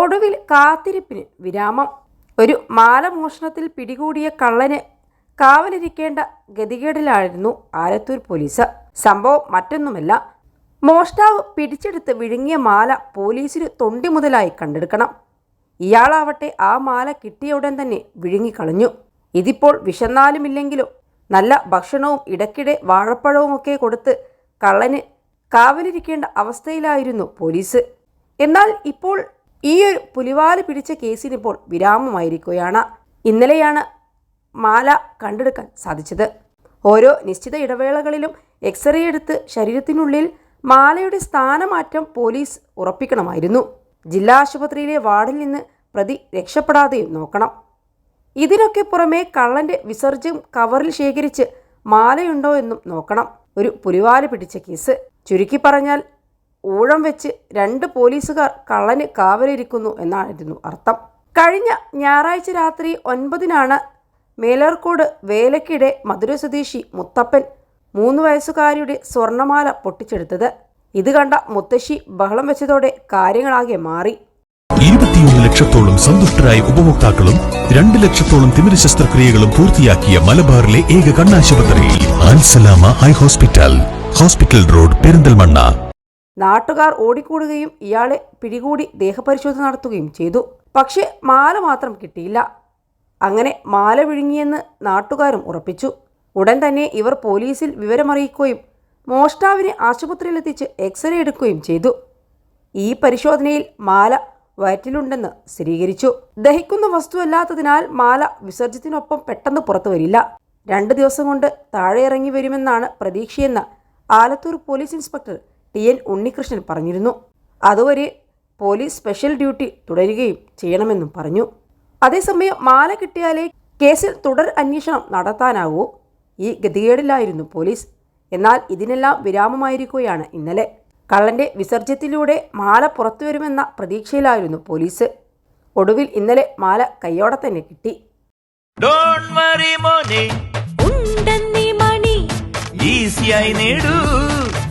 ഒടുവിൽ കാത്തിരിപ്പിന് വിരാമം. ഒരു മാലമോഷണത്തിൽ പിടികൂടിയ കള്ളന് കാവലിരിക്കേണ്ട ഗതികേടിലായിരുന്നു ആലത്തൂർ പോലീസ്. സംഭവം മറ്റൊന്നുമല്ല മോഷ്ടാവ് പിടിച്ചെടുത്ത് വിഴുങ്ങിയ മാല പോലീസിന് തൊണ്ടി മുതലായി കണ്ടെടുക്കണം. ഇയാളാവട്ടെ ആ മാല കിട്ടിയ ഉടൻ തന്നെ വിഴുങ്ങിക്കളഞ്ഞു. ഇതിപ്പോൾ വിശന്നാലുമില്ലെങ്കിലും നല്ല ഭക്ഷണവും ഇടയ്ക്കിടെ വാഴപ്പഴവുമൊക്കെ കൊടുത്ത് കള്ളന് കാവലിരിക്കേണ്ട അവസ്ഥയിലായിരുന്നു പോലീസ്. എന്നാൽ ഇപ്പോൾ ഈ ഒരു പുലിവാൽ പിടിച്ച കേസിനിപ്പോൾ വിരാമമായിരിക്കുകയാണ്. ഇന്നലെയാണ് മാല കണ്ടെടുക്കാൻ സാധിച്ചത്. ഓരോ നിശ്ചിത ഇടവേളകളിലും എക്സ്റേ എടുത്ത് ശരീരത്തിനുള്ളിൽ മാലയുടെ സ്ഥാനമാറ്റം പോലീസ് ഉറപ്പിക്കണമായിരുന്നു. ജില്ലാ ആശുപത്രിയിലെ വാർഡിൽ നിന്ന് പ്രതി രക്ഷപ്പെടാതെയും നോക്കണം. ഇതിനൊക്കെ പുറമേ കള്ളന്റെ വിസർജ്യം കവറിൽ ശേഖരിച്ച് മാലയുണ്ടോ എന്നും നോക്കണം. ഒരു പുലിവാൽ പിടിച്ച കേസ്. ചുരുക്കി പറഞ്ഞാൽ ഊഴം വെച്ച് രണ്ട് പോലീസുകാർ കള്ളന് കാവലിരിക്കുന്നു എന്നായിരുന്നു അർത്ഥം. കഴിഞ്ഞ ഞായറാഴ്ച രാത്രി ഒൻപതിനാണ് മേലർക്കോട് വേലക്കിടെ മധുര സ്വദേശി മുത്തപ്പൻ മൂന്ന് വയസ്സുകാരിയുടെ സ്വർണമാല പൊട്ടിച്ചെടുത്തത്. ഇത് കണ്ട മുത്തശ്ശി ബഹളം വെച്ചതോടെ കാര്യങ്ങളാകെ മാറി. ഇരുപത്തിയൊന്ന് ലക്ഷത്തോളം സന്തുഷ്ടരായ ഉപഭോക്താക്കളും രണ്ട് ലക്ഷത്തോളം തിമിര ശസ്ത്രക്രിയകളും പൂർത്തിയാക്കിയ മലബാറിലെ ഏക കണ്ണാശുപത്രി eye hospital. Hospital road Perinthalmanna. നാട്ടുകാർ ഓടിക്കൂടുകയും ഇയാളെ പിടികൂടി ദേഹപരിശോധന നടത്തുകയും ചെയ്തു. പക്ഷേ മാല മാത്രം കിട്ടിയില്ല. അങ്ങനെ മാല വിഴുങ്ങിയെന്ന് നാട്ടുകാരും ഉറപ്പിച്ചു. ഉടൻ തന്നെ ഇവർ പോലീസിൽ വിവരമറിയിക്കുകയും മോഷ്ടാവിനെ ആശുപത്രിയിലെത്തിച്ച് എക്സ്റേ എടുക്കുകയും ചെയ്തു. ഈ പരിശോധനയിൽ മാല വയറ്റിലുണ്ടെന്ന് സ്ഥിരീകരിച്ചു. ദഹിക്കുന്ന വസ്തുവല്ലാത്തതിനാൽ മാല വിസർജ്യത്തിനൊപ്പം പെട്ടെന്ന് പുറത്തു വരില്ല. രണ്ട് ദിവസം കൊണ്ട് താഴെ ഇറങ്ങി വരുമെന്നാണ് പ്രതീക്ഷയെന്ന് Alathur police inspector T N Unnikrishnan പറഞ്ഞിരുന്നു. അതുവരെ പോലീസ് സ്പെഷ്യൽ ഡ്യൂട്ടി തുടരുകയും ചെയ്യണമെന്നും പറഞ്ഞു. അതേസമയം മാല കിട്ടിയാലേ കേസിൽ തുടർ അന്വേഷണം നടത്താനാവൂ. ഈ ഗതികേടിലായിരുന്നു പോലീസ്. എന്നാൽ ഇതിനെല്ലാം വിരാമമായിരിക്കുകയാണ് ഇന്നലെ. കള്ളന്റെ വിസർജ്യത്തിലൂടെ മാല പുറത്തു വരുമെന്ന പ്രതീക്ഷയിലായിരുന്നു പോലീസ്. ഒടുവിൽ ഇന്നലെ മാല കയ്യോടെ തന്നെ കിട്ടി. ഡോണ്ട് വറി മോനെ. ഉണ്ടെന്നീ മണി. ഈസിയായി നേടൂ.